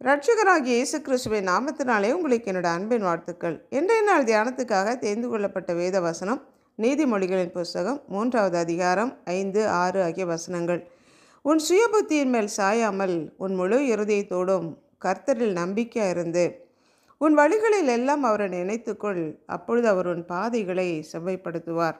ரட்சகராகிய இயேசு கிறிஸ்துவின் நாமத்தினாலே உங்களுக்கு என்னோட அன்பின் வாழ்த்துக்கள். இன்றைய நாள் தியானத்துக்காக தேர்ந்து கொள்ளப்பட்ட வேத வசனம் நீதிமொழிகளின் புஸ்தகம் மூன்றாவது அதிகாரம் ஐந்து ஆறு ஆகிய வசனங்கள். உன் சுயபுத்தியின் மேல் சாயாமல் உன் முழு இருதயத்தோடும் கர்த்தரில் நம்பிக்கையாக இருந்து உன் வழிகளில் எல்லாம் அவரை நினைத்துக்கொள் அப்பொழுது அவர் உன் பாதைகளை செவ்வைப்படுத்துவார்.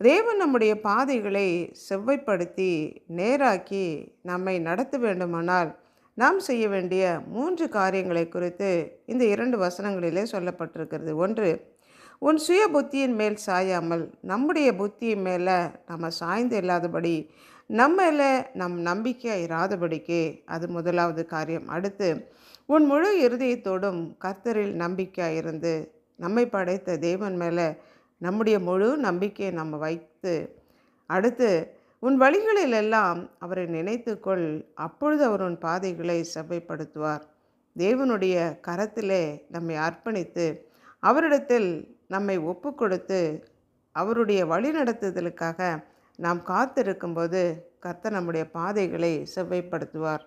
தேவன் நம்முடைய பாதைகளை செவ்வைப்படுத்தி நேராக்கி நம்மை நடத்த வேண்டுமானால் நாம் செய்ய வேண்டிய மூன்று காரியங்களை குறித்து இந்த இரண்டு வசனங்களிலே சொல்லப்பட்டிருக்கிறது. ஒன்று உன் சுய புத்தியின் மேல் சாயாமல் நம்முடைய புத்தியின் மேலே நம்ம சாய்ந்து இல்லாதபடி நம்மள நம் நம்பிக்கை இராதபடிக்கு அது முதலாவது காரியம். அடுத்து உன் முழு இருதயத்தோடும் கர்த்தரில் நம்பிக்கையாக இருந்து நம்மை படைத்த தேவன் மேலே நம்முடைய முழு நம்பிக்கையை நம்ம வைத்து அடுத்து உன் வழிகளில் எல்லாம் அவரை நினைத்துக்கொள். அப்பொழுது அவர் உன் பாதைகளை செவ்வைப்படுத்துவார். தேவனுடைய கரத்திலே நம்மை அர்ப்பணித்து அவரிடத்தில் நம்மை ஒப்பு கொடுத்து அவருடைய வழிநடத்துதலுக்காக நாம் காத்திருக்கும்போது கர்த்தர் நம்முடைய பாதைகளை செவ்வைப்படுத்துவார்.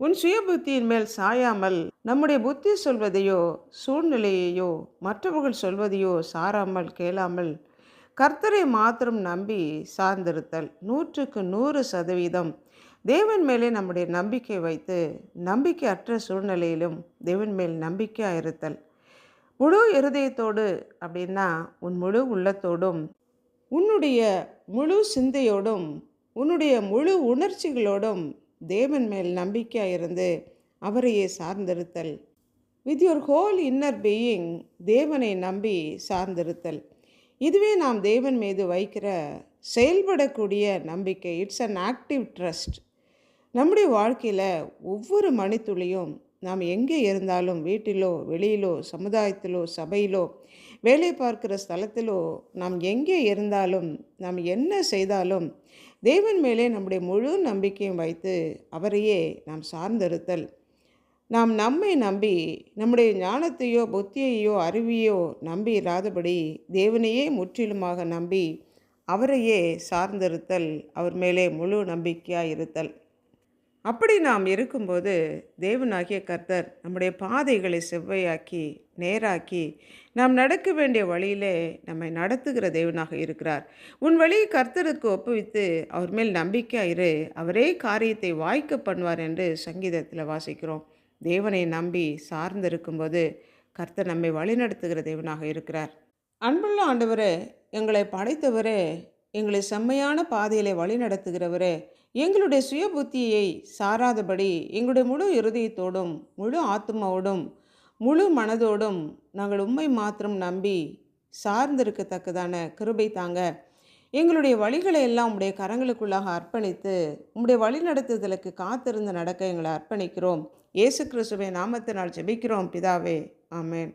உன் சுய புத்தியின் மேல் சாயாமல் நம்முடைய புத்தி சொல்வதையோ சூழ்நிலையையோ மற்றவர்கள் சொல்வதையோ சாராமல் கேளாமல் கர்த்தரை மாத்திரம் நம்பி சார்ந்திருத்தல் நூற்றுக்கு நூறு சதவீதம். தேவன் மேலே நம்முடைய நம்பிக்கை வைத்து நம்பிக்கையற்ற சூழ்நிலையிலும் தேவன் மேல் நம்பிக்கையாக இருத்தல். முழு இருதயத்தோடு அப்படின்னா உன் முழு உள்ளத்தோடும் உன்னுடைய முழு சிந்தையோடும் உன்னுடைய முழு உணர்ச்சிகளோடும் தேவன் மேல் நம்பிக்கையாக இருந்து அவரையே சார்ந்திருத்தல். With your whole inner being தேவனை நம்பி சார்ந்திருத்தல். இதுவே நாம் தேவன் மீது வைக்கிற செயல்படக்கூடிய நம்பிக்கை. இட்ஸ் அன் ஆக்டிவ் ட்ரஸ்ட் நம்முடைய வாழ்க்கையில் ஒவ்வொரு மணித்துளியும் நாம் எங்கே இருந்தாலும் வீட்டிலோ வெளியிலோ சமுதாயத்திலோ சபையிலோ வேலை பார்க்கிற ஸ்தலத்திலோ நாம் எங்கே இருந்தாலும் நாம் என்ன செய்தாலும் தேவன் மேலே நம்முடைய முழு நம்பிக்கையும் வைத்து அவரையே நாம் சார்ந்திருத்தல். நாம் நம்மை நம்பி நம்முடைய ஞானத்தையோ புத்தியையோ அறிவியோ நம்பி இராதபடி தேவனையே முற்றிலுமாக நம்பி அவரையே சார்ந்திருத்தல் அவர் மேலே முழு நம்பிக்கையாக இருத்தல் அப்படி நாம் இருக்கும்போது தேவனாகிய கர்த்தர் நம்முடைய பாதைகளை செவ்வையாக்கி நேராக்கி நாம் நடக்க வேண்டிய வழியிலே நம்மை நடத்துகிற தேவனாக இருக்கிறார். உன் வழியை கர்த்தருக்கு ஒப்புவித்து அவர் மேல் நம்பிக்கையாயிரு அவரே காரியத்தை வாய்க்க பண்ணுவார் என்று சங்கீதத்தில் வாசிக்கிறோம். தேவனை நம்பி சார்ந்து இருக்கும்போது கர்த்தர் நம்மை வழிநடத்துகிற தேவனாக இருக்கிறார். அன்புள்ள ஆண்டவரே எங்களை படைத்தவரே எங்களை செம்மையான பாதையிலே வழி நடத்துகிறவரே எங்களுடைய சுய புத்தியை சாராதபடி எங்களுடைய முழு இருதயத்தோடும் முழு ஆத்மாவோடும் முழு மனதோடும் நாங்கள் உண்மை மாத்திரம் நம்பி சார்ந்திருக்கத்தக்கதான கிருபை தாங்க. எங்களுடைய வழிகளை எல்லாம் உம்முடைய கரங்களுக்குள்ளாக அர்ப்பணித்து உம்முடைய வழி நடத்துதலுக்கு காத்திருந்து நடக்க எங்களை அர்ப்பணிக்கிறோம். இயேசு கிறிஸ்துவை நாமத்தினால் ஜெபிக்கிறோம். பிதாவே ஆமேன்.